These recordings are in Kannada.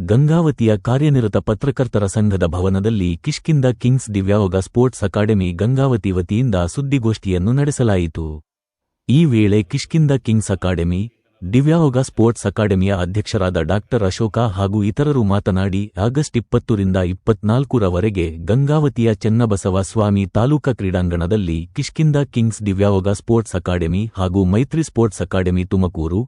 ಗಂಗಾವತಿಯ ಕಾರ್ಯನಿರತ ಪತ್ರಕರ್ತರ ಸಂಘದ ಭವನದಲ್ಲಿ ಕಿಷ್ಕಿಂದ ಕಿಂಗ್ಸ್ ದಿವ್ಯಾವಗ ಸ್ಪೋರ್ಟ್ಸ್ ಅಕಾಡೆಮಿ ಗಂಗಾವತಿ ವತಿಯಿಂದ ಸುದ್ದಿಗೋಷ್ಠಿಯನ್ನು ನಡೆಸಲಾಯಿತು. ಈ ವೇಳೆ ಕಿಷ್ಕಿಂದ ಕಿಂಗ್ಸ್ ಅಕಾಡೆಮಿ ದಿವ್ಯಾವೋಗ ಸ್ಪೋರ್ಟ್ಸ್ ಅಕಾಡೆಮಿಯ ಅಧ್ಯಕ್ಷರಾದ ಡಾಕ್ಟರ್ ಅಶೋಕ ಹಾಗೂ ಇತರರು ಮಾತನಾಡಿ, ಆಗಸ್ಟ್ ಇಪ್ಪತ್ತರಿಂದ ಇಪ್ಪತ್ನಾಲ್ಕರವರೆಗೆ ಗಂಗಾವತಿಯ ಚೆನ್ನಬಸವ ಸ್ವಾಮಿ ತಾಲೂಕಾ ಕ್ರೀಡಾಂಗಣದಲ್ಲಿ ಕಿಷ್ಕಿಂದ ಕಿಂಗ್ಸ್ ದಿವ್ಯಾಹೋಗ ಸ್ಪೋರ್ಟ್ಸ್ ಅಕಾಡೆಮಿ ಹಾಗೂ ಮೈತ್ರಿ ಸ್ಪೋರ್ಟ್ಸ್ ಅಕಾಡೆಮಿ ತುಮಕೂರು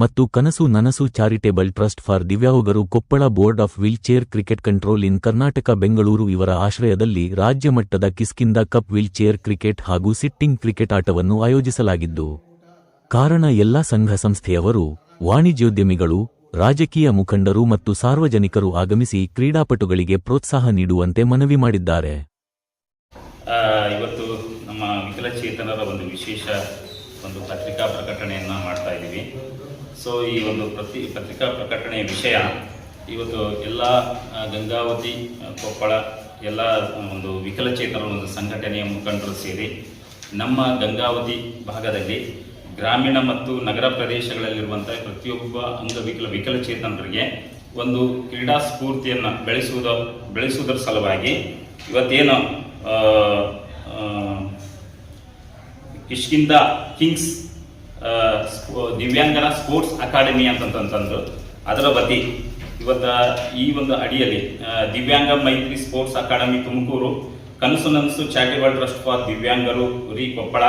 ಮತ್ತು Kanasu Nanasu charitable trust for ದಿವ್ಯಾಂಗರು Koppal board of wheelchair cricket control in Karnataka, Bengaluru ಇವರ ಆಶ್ರಯದಲ್ಲಿ ರಾಜ್ಯ ಮಟ್ಟದ Kishkindha cup wheelchair cricket ಹಾಗೂ ಸಿಟ್ಟಿಂಗ್ ಕ್ರಿಕೆಟ್ ಆಟವನ್ನು ಆಯೋಜಿಸಲಾಗಿದ್ದು. ಕಾರಣ ಎಲ್ಲ ಸಂಘ ಸಂಸ್ಥೆಯವರು, ವಾಣಿಜ್ಯೋದ್ಯಮಿಗಳು, ರಾಜಕೀಯ ಮುಖಂಡರು ಮತ್ತು ಸಾರ್ವಜನಿಕರು ಆಗಮಿಸಿ ಕ್ರೀಡಾಪಟುಗಳಿಗೆ ಪ್ರೋತ್ಸಾಹ ನೀಡುವಂತೆ ಮನವಿ ಮಾಡಿದ್ದಾರೆ. ಇವತ್ತು ನಮ್ಮ ವಿಕಲಚೇತನರ ಒಂದು ವಿಶೇಷ ಒಂದು ಪತ್ರಿಕಾ ಪ್ರಕಟಣೆಯನ್ನು ಮಾಡ್ತಾ ಇದ್ದೀವಿ. ಸೊ ಈ ಒಂದು ಪ್ರತಿ, ಪತ್ರಿಕಾ ಪ್ರಕಟಣೆಯ ವಿಷಯ, ಇವತ್ತು ಎಲ್ಲ ಗಂಗಾವತಿ ಕೊಪ್ಪಳ, ಎಲ್ಲ, ಒಂದು ವಿಕಲಚೇತನ ಒಂದು ಸಂಘಟನೆಯ ಮುಖಂಡರು ಸೇರಿ ನಮ್ಮ ಗಂಗಾವತಿ ಭಾಗದಲ್ಲಿ ಗ್ರಾಮೀಣ ಮತ್ತು ನಗರ ಪ್ರದೇಶಗಳಲ್ಲಿರುವಂಥ ಪ್ರತಿಯೊಬ್ಬ ಅಂಗವಿಕಲ ವಿಕಲಚೇತನರಿಗೆ ಒಂದು ಕ್ರೀಡಾ ಸ್ಫೂರ್ತಿಯನ್ನು ಬೆಳೆಸುವುದ, ಬೆಳೆಸುವುದರ ಸಲುವಾಗಿ ಇವತ್ತೇನು ಕಿಷ್ಕಿಂದ ಕಿಂಗ್ಸ್ ದಿವ್ಯಾಂಗನ ಸ್ಪೋರ್ಟ್ಸ್ ಅಕಾಡೆಮಿ ಅಂತಂತಂದು ಅದರ ವತಿ ಇವತ್ತ ಈ ಒಂದು ಅಡಿಯಲ್ಲಿ ದಿವ್ಯಾಂಗ ಮೈತ್ರಿ ಸ್ಪೋರ್ಟ್ಸ್ ಅಕಾಡೆಮಿ ತುಮಕೂರು, ಕನಸು ನನಸು ಚಾರಿಟೇಬಲ್ ಟ್ರಸ್ಟ್ ಫಾರ್ ದಿವ್ಯಾಂಗರು ರಿ Koppal,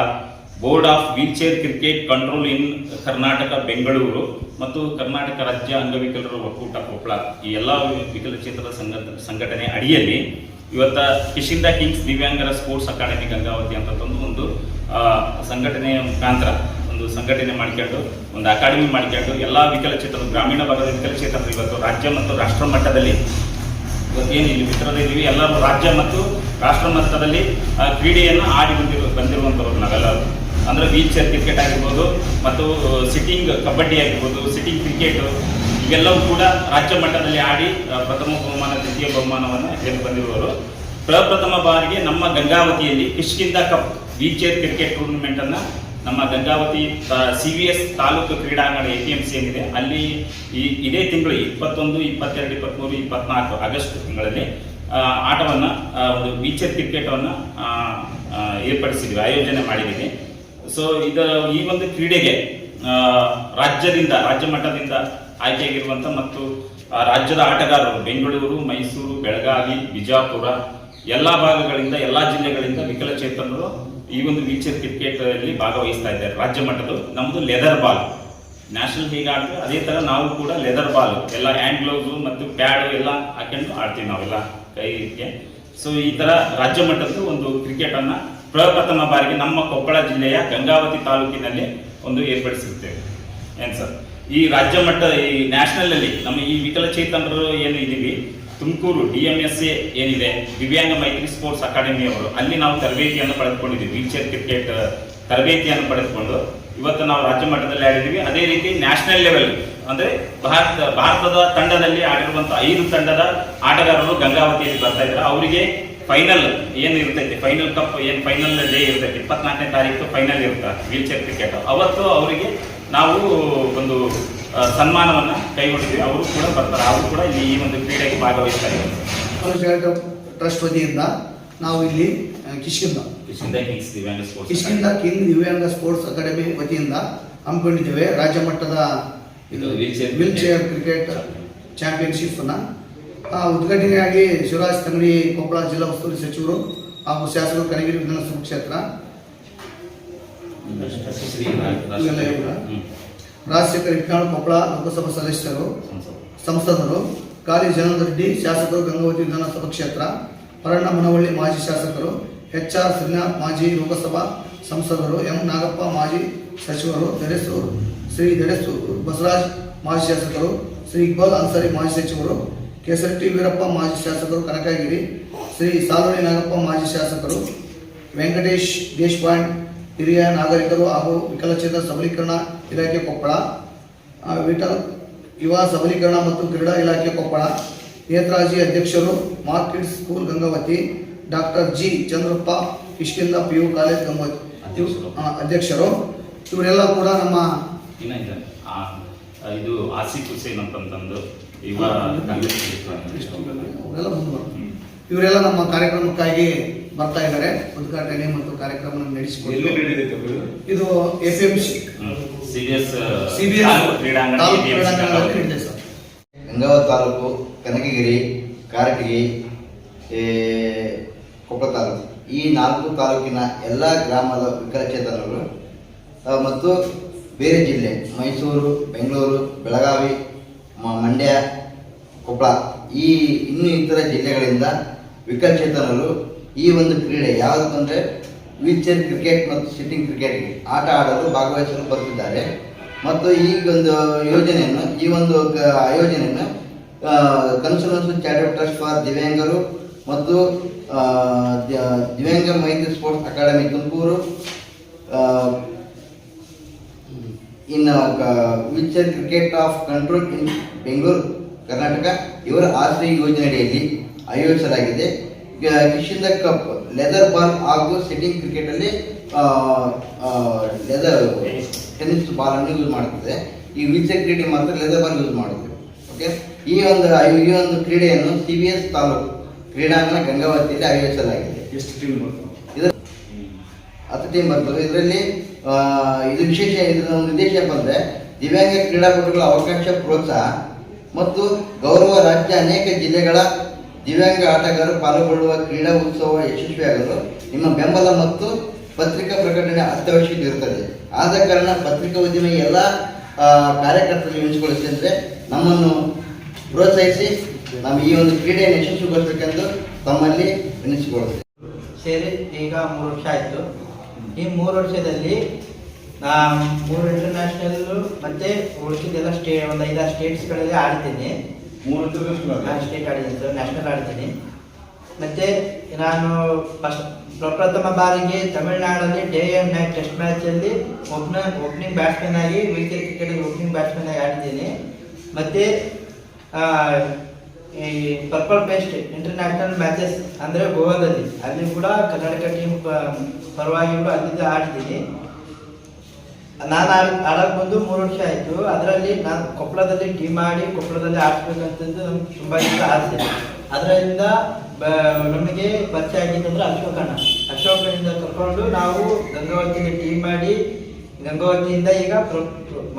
board of wheelchair cricket control in Karnataka, Bengaluru ಮತ್ತು ಕರ್ನಾಟಕ ರಾಜ್ಯ ಅಂಗವಿಕಲರ ಒಕ್ಕೂಟ ಕೊಪ್ಪಳ. ಈ ಎಲ್ಲ ವಿಕಲಚೇತರ ಸಂಘ ಸಂಘಟನೆ ಅಡಿಯಲ್ಲಿ ಇವತ್ತ ಕಿಶಿಂದ ಕಿಂಗ್ಸ್ ದಿವ್ಯಾಂಗರ ಸ್ಪೋರ್ಟ್ಸ್ ಅಕಾಡೆಮಿ ಗಂಗಾವತಿ ಅಂತಂದು ಒಂದು ಸಂಘಟನೆಯ ಮುಖಾಂತರ ಸಂಘಟನೆ ಮಾಡ್ಕೊಂಡು, ಒಂದು ಅಕಾಡೆಮಿ ಮಾಡ್ಕೊಂಡು, ಎಲ್ಲ ವಿಕಲಚೇತನರು, ಗ್ರಾಮೀಣ ಭಾಗದ ವಿಕಲಚೇತನರು ಇವತ್ತು ರಾಜ್ಯ ಮತ್ತು ರಾಷ್ಟ್ರ ಮಟ್ಟದಲ್ಲಿ ಇವತ್ತೇನು ಇಲ್ಲಿ ಮಿತ್ರರಿದ್ದೀವಿ ಎಲ್ಲರೂ ರಾಜ್ಯ ಮತ್ತು ರಾಷ್ಟ್ರ ಮಟ್ಟದಲ್ಲಿ ಕ್ರೀಡೆಯನ್ನು ಆಡಿ ಬಂದಿರು ಬಂದಿರುವಂಥವ್ರು ನಾವೆಲ್ಲರೂ ಅಂದರೆ ವೀಲ್ ಚೇರ್ ಕ್ರಿಕೆಟ್ ಆಗಿರ್ಬೋದು ಮತ್ತು ಸಿಟ್ಟಿಂಗ್ ಕಬಡ್ಡಿ ಆಗಿರ್ಬೋದು, ಸಿಟ್ಟಿಂಗ್ ಕ್ರಿಕೆಟ್, ಇವೆಲ್ಲವೂ ಕೂಡ ರಾಜ್ಯ ಮಟ್ಟದಲ್ಲಿ ಆಡಿ ಪ್ರಥಮ ಬಹುಮಾನ, ದ್ವಿತೀಯ ಬಹುಮಾನವನ್ನು ಗೆದ್ದು ಬಂದಿರುವವರು. ಪ್ರಪ್ರಥಮ ಬಾರಿಗೆ ನಮ್ಮ ಗಂಗಾವತಿಯಲ್ಲಿ Kishkinda cup wheelchair cricket tournament ಅನ್ನ ನಮ್ಮ Gangavathi C V S taluk ಕ್ರೀಡಾಂಗಣ ಎ ಪಿ ಎಂ ಸಿ ಏನಿದೆ, ಅಲ್ಲಿ ಈ ಇದೇ ತಿಂಗಳು ಇಪ್ಪತ್ತೊಂದು, ಇಪ್ಪತ್ತೆರಡು ಇಪ್ಪತ್ತ್ಮೂರು ಇಪ್ಪತ್ನಾಲ್ಕು ಆಗಸ್ಟ್ ತಿಂಗಳಲ್ಲಿ ಆಟವನ್ನು ಒಂದು ವೀಚರ್ ಕ್ರಿಕೆಟನ್ನು ಏರ್ಪಡಿಸಿದ್ವಿ, ಆಯೋಜನೆ ಮಾಡಿದ್ದೀವಿ. ಸೊ ಇದು, ಈ ಒಂದು ಕ್ರೀಡೆಗೆ ರಾಜ್ಯದಿಂದ, ರಾಜ್ಯ ಮಟ್ಟದಿಂದ ಆಯ್ಕೆಯಾಗಿರುವಂಥ ಮತ್ತು ರಾಜ್ಯದ ಆಟಗಾರರು ಬೆಂಗಳೂರು, ಮೈಸೂರು, ಬೆಳಗಾವಿ, ಬಿಜಾಪುರ, ಎಲ್ಲ ಭಾಗಗಳಿಂದ, ಎಲ್ಲ ಜಿಲ್ಲೆಗಳಿಂದ ವಿಕಲಚೇತನರು ಈ ಒಂದು ವೀಚರ್ ಕ್ರಿಕೆಟ್ ಅಲ್ಲಿ ಭಾಗವಹಿಸ್ತಾ ಇದ್ದಾರೆ. ರಾಜ್ಯ ಮಟ್ಟದ್ದು ನಮ್ಮದು ಲೆದರ್ ಬಾಲ್ ನ್ಯಾಷನಲ್ ಹೀಗೆ ಆಡ್ತೀವಿ ಅದೇ ತರ ನಾವು ಕೂಡ ಲೆದರ್ ಬಾಲ್ ಎಲ್ಲ ಹ್ಯಾಂಡ್ ಗ್ಲೌಸು ಮತ್ತು ಪ್ಯಾಡ್ ಎಲ್ಲ ಹಾಕೊಂಡು ಆಡ್ತೀವಿ ನಾವೆಲ್ಲ ಕೈಗೆ ಸೊ ಈ ತರ ರಾಜ್ಯ ಮಟ್ಟದ್ದು ಒಂದು ಕ್ರಿಕೆಟ್ ಅನ್ನ ಪ್ರಪ್ರಥಮ ಬಾರಿಗೆ ನಮ್ಮ ಕೊಪ್ಪಳ ಜಿಲ್ಲೆಯ ಗಂಗಾವತಿ ತಾಲೂಕಿನಲ್ಲಿ ಒಂದು ಏರ್ಪಡಿಸಿರುತ್ತೇವೆ ಏನ್ ಸರ್? ಈ ರಾಜ್ಯ ಮಟ್ಟ, ಈ ನ್ಯಾಷನಲ್ ಅಲ್ಲಿ ನಮ್ಮ ಈ ವಿಕಲಚೇತನರು ಏನು ಇದೀವಿ Tumakuru D M S A ಏನಿದೆ? ದಿವ್ಯಾಂಗ ಮೈತ್ರಿ ಸ್ಪೋರ್ಟ್ಸ್ ಅಕಾಡೆಮಿ ಅವರು. ಅಲ್ಲಿ ನಾವು ತರಬೇತಿಯನ್ನು ಪಡೆದುಕೊಂಡಿದ್ದೀವಿ. ವೀಲ್ ಚೇರ್ ಕ್ರಿಕೆಟ್ ತರಬೇತಿಯನ್ನು ಪಡೆದುಕೊಂಡು ಇವತ್ತು ನಾವು ರಾಜ್ಯ ಮಟ್ಟದಲ್ಲಿ ಆಡಿದ್ದೀವಿ. ಅದೇ ರೀತಿ ನ್ಯಾಷನಲ್ ಲೆವೆಲ್ ಅಂದ್ರೆ ಭಾರತ, ಭಾರತದ ತಂಡದಲ್ಲಿ ಆಡಿರುವಂಥ ಐದು ತಂಡದ ಆಟಗಾರರು ಗಂಗಾವತಿಯಲ್ಲಿ ಬರ್ತಾ ಇದ್ದಾರೆ. ಅವರಿಗೆ ಫೈನಲ್ ಏನು ಇರ್ತೈತೆ? ಫೈನಲ್ ಕಪ್ ಏನು ಫೈನಲ್ ಡೇ ಇರ್ತೈತಿ? ಇಪ್ಪತ್ನಾಲ್ಕನೇ ತಾರೀಕು ಫೈನಲ್ ಇರುತ್ತೆ? ವೀಲ್ ಚೇರ್ ಕ್ರಿಕೆಟ್ ಅವತ್ತು ಅವರಿಗೆ ನಾವು ಒಂದು ಸನ್ಮಾನವನ್ನ ಕೈಗೊಂಡಿದ್ವಿ ಅವರು ಕೂಡ ಬರ್ತಾರೆ. ಅವರು ಕೂಡ ಇಲ್ಲಿ ಈ ಒಂದು ಕ್ರೀಡೆಗೆ ಭಾಗವಹಿಸ್ತಾರೆ. ಟ್ರಸ್ಟ್ ವತಿಯಿಂದ ನಾವು ಇಲ್ಲಿ Kishkinda Kishkinda Kishkinda kings Divyanga sports Kishkinda king Divyanga sports academy ವತಿಯಿಂದ ಹಮ್ಮಿಕೊಂಡಿದ್ದೇವೆ. ರಾಜ್ಯ ಮಟ್ಟದ ಇದು ವೀಲ್ ಚೇರ್ ಕ್ರಿಕೆಟ್ ಚಾಂಪಿಯನ್ಶಿಪ್ ಅನ್ನ ಆ, ಉದ್ಘಾಟನೆಯಾಗಿ ಶಿವರಾಜ್ ತಂಗಡಿ ಕೊಪ್ಪಳ ಜಿಲ್ಲಾ ಉಸ್ತುವಾರಿ ಸಚಿವರು ಹಾಗೂ ಶಾಸಕರು ಕನಗಿರಿ ವಿಧಾನಸಭಾ ಕ್ಷೇತ್ರ. ರಾಜಶೇಖರ್ ಇಟ್ನಾಳ್ ಕೊಪ್ಪಳ ಲೋಕಸಭಾ ಸದಸ್ಯರು, ಸಂಸದರು ಕಾಲಿ ಜನಾರ್ದನ್ ರೆಡ್ಡಿ ಶಾಸಕರು, ಗಂಗಾವತಿ ವಿಧಾನಸಭಾ ಕ್ಷೇತ್ರ ಪರಣ್ಣ ಮನವಳ್ಳಿ ಮಾಜಿ ಶಾಸಕರು ಎಚ್ ಆರ್ ಶ್ರೀನಾಥ್ ಮಾಜಿ ಲೋಕಸಭಾ ಸಂಸದರು, ಎಂ ನಾಗಪ್ಪ ಮಾಜಿ ಸಚಿವರು ದಡೇಸೂರು ಶ್ರೀ ದಡೇಸೂರು ಬಸವರಾಜ್ ಮಾಜಿ ಶಾಸಕರು, ಶ್ರೀ ಇಕ್ಬಾಲ್ ಅನ್ಸಾರಿ ಮಾಜಿ ಸಚಿವರು, ಕೇಸರಿ ವೀರಪ್ಪ ಮಾಜಿ ಶಾಸಕರು, ಕನಕಗಿರಿ, ಶ್ರೀ ಸಾಲುಳಿ ನಾಗಪ್ಪ ಮಾಜಿ ಶಾಸಕರು, ವೆಂಕಟೇಶ್ ದೇಶಪಾಂಡ್ ಹಿರಿಯ ನಾಗರಿಕರು ಹಾಗೂ ವಿಕಲಚೇತನ ಸಬಲೀಕರಣ ಇಲಾಖೆ ಕೊಪ್ಪಳ. ವಿಟಲ್ ವಿಠಲ್ ಯುವ ಸಬಲೀಕರಣ ಮತ್ತು ಕ್ರೀಡಾ ಇಲಾಖೆ ಕೊಪ್ಪಳ. ನೇತ್ರಾಜಿ ಅಧ್ಯಕ್ಷರು market school Gangavathi. Doctor G Chandrappa Kishkinda P U college Gangavathi. ಅಧ್ಯಕ್ಷರು. ಇವರೆಲ್ಲ ಕೂಡ ನಮ್ಮ ಇದು. ಆಸಿಫ್ ಹುಸೇನ್ ಅಂತಂತಂದು ಇವರೆಲ್ಲ ನಮ್ಮ ಕಾರ್ಯಕ್ರಮಕ್ಕಾಗಿ ಬರ್ತಾ ಇದ್ದಾರೆ. ಉದ್ಘಾಟನೆ ಮತ್ತು ಕಾರ್ಯಕ್ರಮ ನಡೆಸಿಕೊಂಡು ಇದು F M C taluk Gangavathi Kanakagiri Karatagi Koppal taluk. ಈ ನಾಲ್ಕು ತಾಲೂಕಿನ ಎಲ್ಲ ಗ್ರಾಮದ ವಿಕಲಚೇತನರು ಮತ್ತು ಬೇರೆ ಜಿಲ್ಲೆ ಮೈಸೂರು ಬೆಂಗಳೂರು ಬೆಳಗಾವಿ ಮಂಡ್ಯ ಕೊಪ್ಪಳ ಈ ಇನ್ನೂ ಇತರ ಜಿಲ್ಲೆಗಳಿಂದ ವಿಕಲಚೇತನರು ಈ ಒಂದು ಕ್ರೀಡೆ ಯಾವುದು ಅಂದರೆ ವೀಲ್ಚೇರ್ ಕ್ರಿಕೆಟ್ ಮತ್ತು ಸಿಟ್ಟಿಂಗ್ ಕ್ರಿಕೆಟ್ಗೆ ಆಟ ಆಡಲು ಭಾಗವಹಿಸಲು ಬರುತ್ತಿದ್ದಾರೆ. ಮತ್ತು ಈ ಒಂದು ಯೋಜನೆಯನ್ನು, ಈ ಒಂದು ಆಯೋಜನೆಯನ್ನು ಯೋಜನೆಯನ್ನು ಕನ್ಸಲ್ಟೆನ್ಸಿ ಚಾರಿಟಬಲ್ ಟ್ರಸ್ಟ್ ಫಾರ್ ದಿವ್ಯಾಂಗರು ಮತ್ತು Divyanga Maitri sports academy Tumakuru in wheelchair cricket of control in Bengaluru Karnataka ಇವರ ಆಶ್ರಯ ಯೋಜನೆಯಡಿಯಲ್ಲಿ ಆಯೋಜಿಸಲಾಗಿದೆ. ಕಿಶಿಂದ ಕಪ್ ಲೆದರ್ ಬಾಲ್ ಹಾಗೂ ಸಿಟ್ಟಿಂಗ್ ಕ್ರಿಕೆಟ್ ಅಲ್ಲಿ ಲೆದರ್ ಟೆನ್ನಿಸ್ ಬಾಲ್ ಅನ್ನು ಯೂಸ್ ಮಾಡುತ್ತದೆ ಈ ವಿಚ್ ಕ್ರೀಡೆ ಮಾತ್ರ ಲೆದರ್ ಬಾಲ್ ಯೂಸ್ ಮಾಡುತ್ತೆ. ಓಕೆ ಈ ಒಂದು ಈ ಒಂದು ಕ್ರೀಡೆಯನ್ನು ಸಿ ಬಿ ಎಸ್ ತಾಲೂಕು ಕ್ರೀಡಾಂಗಣ ಗಂಗಾವತಿಯಲ್ಲಿ ಆಯೋಜಿಸಲಾಗಿದೆ. ಎಷ್ಟು ಟೀಮ್ ಹತ್ತು ಟೀಮ್ ಬರ್ತದೆ. ಇದರಲ್ಲಿ ಇದು ವಿಶೇಷ ಇದರ ಒಂದು ಉದ್ದೇಶ ಬಂದರೆ ದಿವ್ಯಾಂಗ ಕ್ರೀಡಾಪಟುಗಳ ಅವಕಾಶ ಪ್ರೋತ್ಸಾಹ ಮತ್ತು ಗೌರವ ರಾಜ್ಯ ಅನೇಕ ಜಿಲ್ಲೆಗಳ ದಿವ್ಯಾಂಗ ಆಟಗಾರರು ಪಾಲ್ಗೊಳ್ಳುವ ಕ್ರೀಡಾ ಉತ್ಸವ ಯಶಸ್ವಿಯಾಗಲು ನಿಮ್ಮ ಬೆಂಬಲ ಮತ್ತು ಪತ್ರಿಕಾ ಪ್ರಕಟಣೆ ಅತ್ಯವಶ್ಯಕ ಇರುತ್ತದೆ. ಆದ ಕಾರಣ ಪತ್ರಿಕಾ ಉದ್ಯಮ ಎಲ್ಲ ಕಾರ್ಯಕರ್ತರು ಕಾರ್ಯಕರ್ತರನ್ನು ಅಂದರೆ ನಮ್ಮನ್ನು ಪ್ರೋತ್ಸಾಹಿಸಿ ನಾವು ಈ ಒಂದು ಕ್ರೀಡೆಯನ್ನು ಯಶಸ್ವಿಗೊಳಿಸಬೇಕೆಂದು ತಮ್ಮಲ್ಲಿ ಎನಿಸಿಕೊಳ್ಳುತ್ತೆ ಸೇರಿ ಈಗ ಮೂರು ವರ್ಷ ಆಯಿತು. ಈ ಮೂರು ವರ್ಷದಲ್ಲಿ ಮೂರು ಇಂಟರ್ನ್ಯಾಷನಲ್ ಮತ್ತು ಉಳಿಸಿದೆಲ್ಲ ಸ್ಟೇ, ಒಂದು ಐದಾರು ಸ್ಟೇಟ್ಸ್ಗಳಲ್ಲಿ ಆಡ್ತೀನಿ. ಮೂರು ನಾನು ಸ್ಟೇಟ್ ಆಡಿದ್ದೀನಿ ಸರ್ ನ್ಯಾಷನಲ್ ಆಡ್ತೀನಿ. ಮತ್ತೆ ನಾನು ಫಸ್ಟ್ ಪ್ರಪ್ರಥಮ ಬಾರಿಗೆ ತಮಿಳುನಾಡಲ್ಲಿ ಡೇ ಆ್ಯಂಡ್ ನೈಟ್ ಟೆಸ್ಟ್ ಮ್ಯಾಚಲ್ಲಿ ಓಪನ ಓಪನಿಂಗ್ ಬ್ಯಾಟ್ಸ್ಮನ್ ಆಗಿ ವಿಕೆಟ್ ಕ್ರಿಕೆಟ್ ಓಪನಿಂಗ್ ಬ್ಯಾಟ್ಸ್ಮನ್ ಆಗಿ ಆಡಿದ್ದೀನಿ. ಮತ್ತೆ ಈ ಪರ್ಪಲ್ ಬೆಸ್ಟ್ ಇಂಟರ್ನ್ಯಾಷನಲ್ ಮ್ಯಾಚಸ್ ಅಂದರೆ ಗೋವಾದಲ್ಲಿ. ಅಲ್ಲಿ ಕೂಡ ಕರ್ನಾಟಕ ಟೀಮ್ ಪರವಾಗಿ ಕೂಡ ಅಲ್ಲಿಂದ ಆಡ್ತೀನಿ ನಾನು ಆಡಕ್ ಬಂದು ಮೂರು ವರ್ಷ ಆಯಿತು. ಅದರಲ್ಲಿ ನಾನು ಕೊಪ್ಪಳದಲ್ಲಿ ಟೀಮ್ ಮಾಡಿ ಕೊಪ್ಪಳದಲ್ಲಿ ಆಡ್ಸ್ಬೇಕಂತಂದು ನಮ್ಗೆ ತುಂಬ ಇಷ್ಟ ಆಸೆ. ಅದರಿಂದ ನಮಗೆ ಪರಿಚಯ ಆಗಿತ್ತಂದ್ರೆ ಅಶೋಕಣ್ಣ. ಅಶೋಕಣ್ಣಿಂದ ಕರ್ಕೊಂಡು ನಾವು ಗಂಗಾವತಿಯಲ್ಲಿ ಟೀಮ್ ಮಾಡಿ, ಗಂಗಾವತಿಯಿಂದ ಈಗ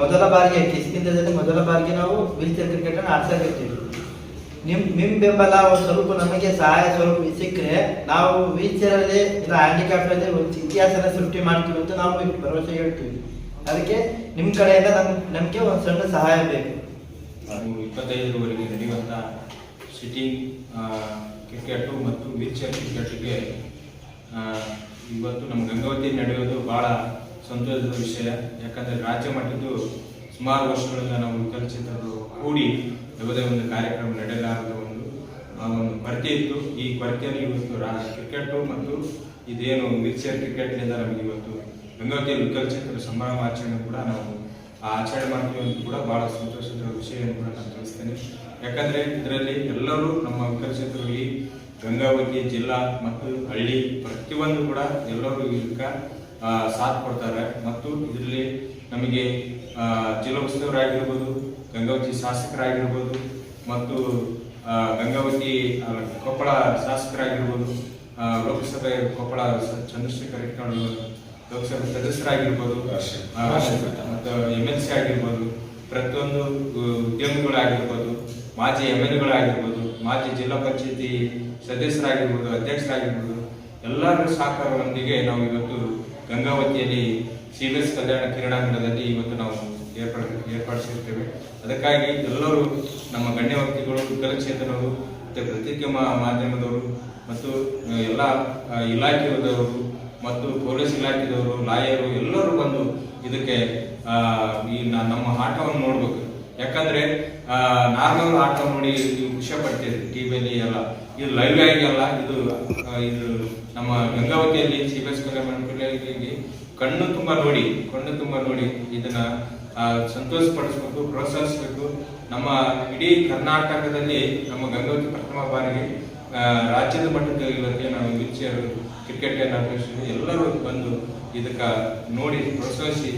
ಮೊದಲ ಬಾರಿಗೆ ಕಿಸ್ಕಿಂದದಲ್ಲಿ ಮೊದಲ ಬಾರಿಗೆ ನಾವು ವೀಲ್ಚೇರ್ ಕ್ರಿಕೆಟನ್ನು ಆಡ್ಸಕತ್ತೀವಿ ನಿಮ್ ನಿಮ್ ಬೆಂಬಲ ಒಂದು ಸ್ವಲ್ಪ ನಮಗೆ ಸಹಾಯ ಸ್ವಲ್ಪ ಸಿಕ್ಕರೆ ನಾವು ವೀಲ್ಚೇರ್ ಅಲ್ಲಿ, ಇಲ್ಲ ಹ್ಯಾಂಡಿಕ್ಯಾಪ್ ಅಲ್ಲಿ ಒಂದು ಇತಿಹಾಸನ ಸೃಷ್ಟಿ ಮಾಡ್ತೀವಿ ಅಂತ ನಾವು ಭರವಸೆ ಹೇಳ್ತೀವಿ. ಅದಕ್ಕೆ ನಿಮ್ ಕಡೆಯಿಂದ ನಮ್, ನಮ್ಗೆ ಒಂದು ಸಣ್ಣ ಸಹಾಯ ಬೇಕು. ಅದು ಇಪ್ಪತ್ತೈದರವರೆಗೆ ನಡೆಯುವಂಥ ಸಿಟಿ ಕ್ರಿಕೆಟು ಮತ್ತು ವೀಲ್ಚೇರ್ ಕ್ರಿಕೆಟ್ಗೆ ಇವತ್ತು ನಮ್ಮ ಗಂಗಾವತಿ ನಡೆಯೋದು ಭಾಳ ಸಂತೋಷದ ವಿಷಯ. ಯಾಕಂದರೆ ರಾಜ್ಯ ಮಟ್ಟದ್ದು ಸುಮಾರು ವರ್ಷಗಳಿಂದ ನಾವು ವಿಕಲಚೇತನರು ಕೂಡಿ ಯಾವುದೇ ಒಂದು ಕಾರ್ಯಕ್ರಮ ನಡೆಯಲಾರದ ಒಂದು ಒಂದು ಕೊರತೆ ಇತ್ತು. ಈ ಕೊರತೆಯನ್ನು ಇವತ್ತು ರಾ, ಕ್ರಿಕೆಟು ಮತ್ತು ಇದೇನು ವೀಲ್ಚೇರ್ ಕ್ರಿಕೆಟ್ನಿಂದ ನಮಗೆ ಇವತ್ತು ಗಂಗಾವತಿಯಲ್ಲಿ ಸಂಭ್ರಮ ಆಚರಣೆ ಕೂಡ ನಾವು ಆಚರಣೆ ಮಾಡ್ತೀವಿ ಅಂತ ಕೂಡ ಬಹಳ ಸಂತೋಷದ ವಿಷಯವನ್ನು ಕೂಡ ನಾನು ತಿಳಿಸ್ತೇನೆ. ಯಾಕಂದ್ರೆ ಇದರಲ್ಲಿ ಎಲ್ಲರೂ ನಮ್ಮ ವಿಕಲಚೇತರು ಈ ಗಂಗಾವತಿ ಜಿಲ್ಲಾ ಮತ್ತು ಹಳ್ಳಿ ಪ್ರತಿಯೊಂದು ಕೂಡ ಎಲ್ಲರೂ ಇದಕ್ಕೆ ಸಾಥ್ ಕೊಡ್ತಾರೆ. ಮತ್ತು ಇದರಲ್ಲಿ ನಮಗೆ ಜಿಲ್ಲಾ ಉತ್ಸವರಾಗಿರ್ಬೋದು ಗಂಗಾವತಿ ಶಾಸಕರಾಗಿರ್ಬೋದು, ಮತ್ತು ಗಂಗಾವತಿ ಕೊಪ್ಪಳ ಶಾಸಕರಾಗಿರ್ಬೋದು ಲೋಕಸಭೆ ಕೊಪ್ಪಳ ಚಂದ್ರಶೇಖರ್ ಹಿಟ್ನಾಳ್ ಲೋಕಸಭೆ ಸದಸ್ಯರಾಗಿರ್ಬೋದು ಮತ್ತು ಎಂ ಎಲ್ ಸಿ ಆಗಿರ್ಬೋದು ಪ್ರತಿಯೊಂದು ಉದ್ಯಮಿಗಳಾಗಿರ್ಬೋದು ಮಾಜಿ ಎಂ ಎಲ್ ಎಗಳಾಗಿರ್ಬೋದು ಮಾಜಿ ಜಿಲ್ಲಾ ಪಂಚಾಯತಿ ಸದಸ್ಯರಾಗಿರ್ಬೋದು ಅಧ್ಯಕ್ಷರಾಗಿರ್ಬೋದು ಎಲ್ಲರ ಸಹಕಾರದೊಂದಿಗೆ ನಾವು ಇವತ್ತು ಗಂಗಾವತಿಯಲ್ಲಿ ಸಿ ಬಿ ಎಸ್ ಕಲ್ಯಾಣ ಕ್ರೀಡಾಂಗಣದಲ್ಲಿ ಇವತ್ತು ನಾವು ಏರ್ಪಡ ಏರ್ಪಡಿಸಿರ್ತೇವೆ. ಅದಕ್ಕಾಗಿ ಎಲ್ಲರೂ ನಮ್ಮ ಗಣ್ಯ ವ್ಯಕ್ತಿಗಳು ವಿಕಲಚೇತನರು ಮತ್ತು ಪತ್ರಿಕೆ ಮಾಧ್ಯಮದವರು ಮತ್ತು ಎಲ್ಲ ಇಲಾಖೆಯವರು ಮತ್ತು ಪೊಲೀಸ್ ಇಲಾಖೆದವರು, ಲಾಯರು ಎಲ್ಲರೂ ಬಂದು ಇದಕ್ಕೆ ಈ ನಮ್ಮ ಆಟವನ್ನು ನೋಡ್ಬೇಕು. ಯಾಕಂದ್ರೆ ನಾರ್ಮಲ್ ಆಟ ನೋಡಿ ನೀವು ಖುಷಿ ಪಡ್ತೀರಿ. ಟಿವಿಯಲ್ಲಿ ಎಲ್ಲ. ಇದು ಲೈವ್ ಆಗಿ ಅಲ್ಲ, ಇದು ಇದು ನಮ್ಮ ಗಂಗಾವತಿಯಲ್ಲಿ ಸಿ ಬಿ ಎಸ್ ಕಣ್ಣು ತುಂಬ ನೋಡಿ, ಕಣ್ಣು ತುಂಬ ನೋಡಿ ಇದನ್ನ ಸಂತೋಷ ಪಡಿಸ್ಬೇಕು ಪ್ರೋತ್ಸಾಹಿಸಬೇಕು. ನಮ್ಮ ಇಡೀ ಕರ್ನಾಟಕದಲ್ಲಿ ನಮ್ಮ ಗಂಗಾವತಿ ಪ್ರಥಮ ಬಾರಿಗೆ ರಾಜ್ಯದ ಮಟ್ಟಕ್ಕೆ ಇವರಿಗೆ ನಾವು ವೀಲ್ಚೇರ್ ಕ್ರಿಕೆಟ್ ಅಸೋಸಿಯೇಷನ್ ಎಲ್ಲರೂ ಬಂದು ಇದಕ್ಕೆ ನೋಡಿ ಪ್ರೋತ್ಸಾಹಿಸಿ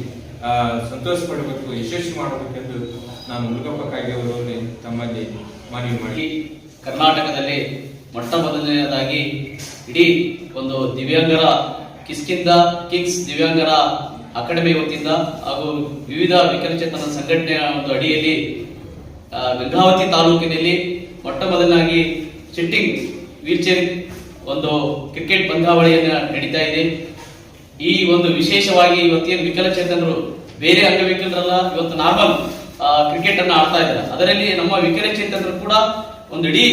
ಸಂತೋಷ ಪಡಬೇಕು, ಯಶಸ್ವಿ ಮಾಡಬೇಕೆಂದು ನಾನು ಮುರುಗಪ್ಪ ಕಾಯ್ದೆಯವರಲ್ಲಿ ತಮ್ಮಲ್ಲಿ ಮನವಿ ಮಾಡಿ. ಕರ್ನಾಟಕದಲ್ಲಿ ಮೊಟ್ಟ ಮೊದಲನೆಯದಾಗಿ ಇಡೀ ಒಂದು ದಿವ್ಯಾಂಗರ ಕಿಸ್ಕಿಂದ, ಕಿಂಗ್ಸ್ ದಿವ್ಯಾಂಗರ ಅಕಾಡೆಮಿ ವತಿಯಿಂದ ಹಾಗೂ ವಿವಿಧ ವಿಕಲಚೇತನ ಸಂಘಟನೆಯ ಒಂದು ಅಡಿಯಲ್ಲಿ ಗಂಗಾವತಿ ತಾಲೂಕಿನಲ್ಲಿ ಮೊಟ್ಟ ಮೊದಲನಾಗಿ ಸಿಟ್ಟಿಂಗ್, ವೀಲ್ಚೇರ್ ಒಂದು ಕ್ರಿಕೆಟ್ ಪಂದ್ಯಾವಳಿಯನ್ನು ನಡೀತಾ ಇದೆ. ಈ ಒಂದು ವಿಶೇಷವಾಗಿ ಇವತ್ತೇನು ವಿಕಲಚೇತನರು ಬೇರೆ ಅಂಗವಿಕಲರಲ್ಲ, ಇವತ್ತು ನಾರ್ಮಲ್ ಕ್ರಿಕೆಟ್ ಅನ್ನು ಆಡ್ತಾ ಇದ್ದಾರೆ. ಅದರಲ್ಲಿ ನಮ್ಮ ವಿಕಲಚೇತನರು ಕೂಡ ಒಂದು ಇಡೀ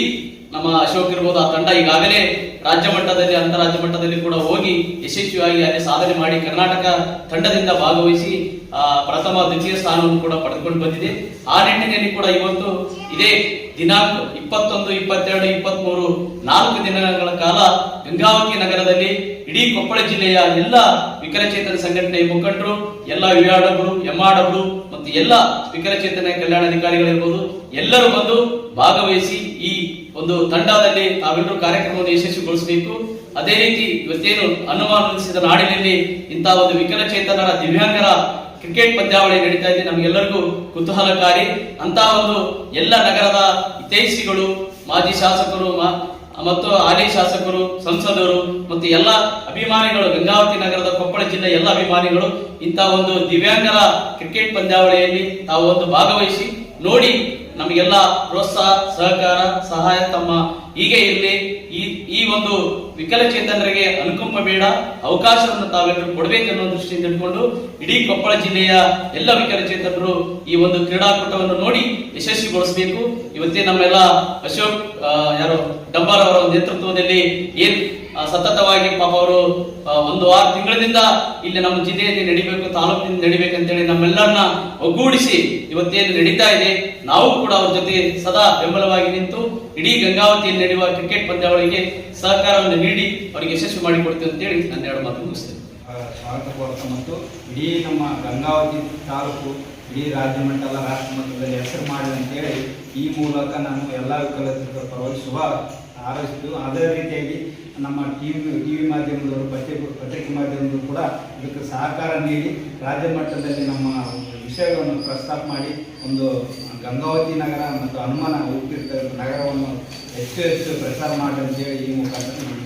ನಮ್ಮ ಅಶೋಕ್ ಇರ್ಬೋದು, ಆ ತಂಡ ಈಗಾಗಲೇ ರಾಜ್ಯ ಮಟ್ಟದಲ್ಲಿ, ಅಂತಾರಾಜ್ಯ ಮಟ್ಟದಲ್ಲಿ ಕೂಡ ಹೋಗಿ ಯಶಸ್ವಿಯಾಗಿ ಅಲ್ಲಿ ಸಾಧನೆ ಮಾಡಿ ಕರ್ನಾಟಕ ತಂಡದಿಂದ ಭಾಗವಹಿಸಿ ಪ್ರಥಮ ದ್ವಿತೀಯ ಸ್ಥಾನವನ್ನು ಕೂಡ ಪಡೆದುಕೊಂಡು ಬಂದಿದೆ. ಆ ನಿಟ್ಟಿನಲ್ಲಿ ಕೂಡ ಇವತ್ತು ಇದೇ ದಿನಾಂಕ ಇಪ್ಪತ್ತೊಂದು, ಇಪ್ಪತ್ತೆರಡು, ಇಪ್ಪತ್ಮೂರು, ನಾಲ್ಕು ದಿನಗಳ ಕಾಲ ಗಂಗಾವತಿ ನಗರದಲ್ಲಿ ಇಡೀ ಕೊಪ್ಪಳ ಜಿಲ್ಲೆಯ ಎಲ್ಲ ವಿಕಲಚೇತನ ಸಂಘಟನೆಯ ಮುಖಂಡರು, ಎಲ್ಲ ವಿಆರ್ಡಬ್ರು ಎಂಆರ್ಡಬ್ರು ಮತ್ತು ಎಲ್ಲ ವಿಕಲಚೇತನ ಕಲ್ಯಾಣಾಧಿಕಾರಿಗಳಿರ್ಬೋದು ಎಲ್ಲರೂ ಬಂದು ಭಾಗವಹಿಸಿ ಈ ಒಂದು ತಂಡದಲ್ಲಿ ತಾವೆಲ್ಲರೂ ಕಾರ್ಯಕ್ರಮವನ್ನು ಯಶಸ್ವಿಗೊಳಿಸಬೇಕು. ಅದೇ ರೀತಿ ಇವತ್ತೇನು ಅನುಮಾನಿಸಿದ ನಾಡಿನಲ್ಲಿ ಇಂತಹ ಒಂದು ವಿಕಲಚೇತನರ ದಿವ್ಯಾಂಗರ ಕ್ರಿಕೆಟ್ ಪಂದ್ಯಾವಳಿ ನಡೀತಾ ಇದೆ. ನಮಗೆಲ್ಲರಿಗೂ ಕುತೂಹಲಕಾರಿ. ಅಂತ ಒಂದು ಎಲ್ಲ ನಗರದ ಹಿತೈಷಿಗಳು ಮಾಜಿ ಶಾಸಕರು ಮತ್ತು ಹಾಲಿ ಶಾಸಕರು, ಸಂಸದರು, ಮತ್ತು ಎಲ್ಲ ಅಭಿಮಾನಿಗಳು, ಗಂಗಾವತಿ ನಗರದ ಕೊಪ್ಪಳ ಜಿಲ್ಲೆ ಎಲ್ಲ ಅಭಿಮಾನಿಗಳು ಇಂತಹ ಒಂದು ದಿವ್ಯಾಂಗರ ಕ್ರಿಕೆಟ್ ಪಂದ್ಯಾವಳಿಯಲ್ಲಿ ತಾವು ಒಂದು ಭಾಗವಹಿಸಿ ನೋಡಿ ನಮಗೆಲ್ಲ ಪ್ರೋತ್ಸಾಹ, ಸಹಕಾರ, ಸಹಾಯ ತಮ್ಮ ಹೀಗೆ ಇರಲಿ. ಈ ಈ ಒಂದು ವಿಕಲಚೇತನರಿಗೆ ಅನುಕಂಪ ಬೇಡ. ಅವಕಾಶವನ್ನು ತಾವೆಲ್ಲರೂ ಕೊಡಬೇಕೆನ್ನೋ ದೃಷ್ಟಿಯಿಂದ ಇಟ್ಕೊಂಡು ಇಡೀ ಕೊಪ್ಪಳ ಜಿಲ್ಲೆಯ ಎಲ್ಲ ವಿಕಲಚೇತನರು ಈ ಒಂದು ಕ್ರೀಡಾಕೂಟವನ್ನು ನೋಡಿ ಯಶಸ್ವಿಗೊಳಿಸಬೇಕು. ಇವತ್ತೇ ನಮ್ಮೆಲ್ಲ ಅಶೋಕ್ ಯಾರು, ಡಬ್ಬಾರ್ ಅವರ ನೇತೃತ್ವದಲ್ಲಿ ಏನ್ ಸತತವಾಗಿ ಪಾಪ ಅವರು ಒಂದು ಆರು ತಿಂಗಳಿಂದ ಇಲ್ಲಿ ನಮ್ಮ ಜಿಲ್ಲೆಯಲ್ಲಿ ನಡಿಬೇಕು, ತಾಲೂಕಿನಿಂದ ನಡಿಬೇಕಂತೇಳಿ ನಮ್ಮೆಲ್ಲರನ್ನ ಒಗ್ಗೂಡಿಸಿ ಇವತ್ತೇನು ನಡೀತಾ ಇದೆ, ನಾವು ಕೂಡ ಅವ್ರ ಜೊತೆ ಸದಾ ಬೆಂಬಲವಾಗಿ ನಿಂತು ಇಡೀ ಗಂಗಾವತಿಯಲ್ಲಿ ನಡೆಯುವ ಕ್ರಿಕೆಟ್ ಪಂದ್ಯಾವಳಿಗೆ ಸಹಕಾರವನ್ನು ನೀಡಿ ಅವರಿಗೆ ಯಶಸ್ವಿ ಮಾಡಿಕೊಡ್ತೇವೆ ಅಂತೇಳಿ ನನ್ನ ಎರಡು ಮಾತು ಮುಗಿಸ್ತೇನೆ. ಮತ್ತು ಇಡೀ ನಮ್ಮ ಗಂಗಾವತಿ ತಾಲೂಕು, ಇಡೀ ರಾಜ್ಯ ಮಟ್ಟದ ರಾಷ್ಟ್ರ ಮಟ್ಟದಲ್ಲಿ ಹೆಸರು ಮಾಡಿ ಅಂತೇಳಿ ಈ ಮೂಲಕ ನಾನು ಎಲ್ಲ ವಿಕಲಚೇತರ ಪರವಾಗಿ ಹಾರೈಸಿದ್ದು ಅದೇ ರೀತಿಯಾಗಿ ನಮ್ಮ ಟಿವಿ ಟಿವಿ ಮಾಧ್ಯಮದವರು, ಪತ್ರಿಕೆ ಪತ್ರಿಕೆ ಮಾಧ್ಯಮದವರು ಕೂಡ ಇದಕ್ಕೆ ಸಹಕಾರ ನೀಡಿ ರಾಜ್ಯ ಮಟ್ಟದಲ್ಲಿ ನಮ್ಮ ವಿಷಯಗಳನ್ನು ಪ್ರಸ್ತಾಪ ಮಾಡಿ ಒಂದು ಗಂಗಾವತಿ ನಗರ ಮತ್ತು ಹನುಮಾನ ಉಪ್ಪಿರ್ತ ನಗರವನ್ನು ಹೆಚ್ಚು ಹೆಚ್ಚು ಪ್ರಚಾರ ಮಾಡಿ ಅಂತೇಳಿ ಈ ಮುಖಾಂತರ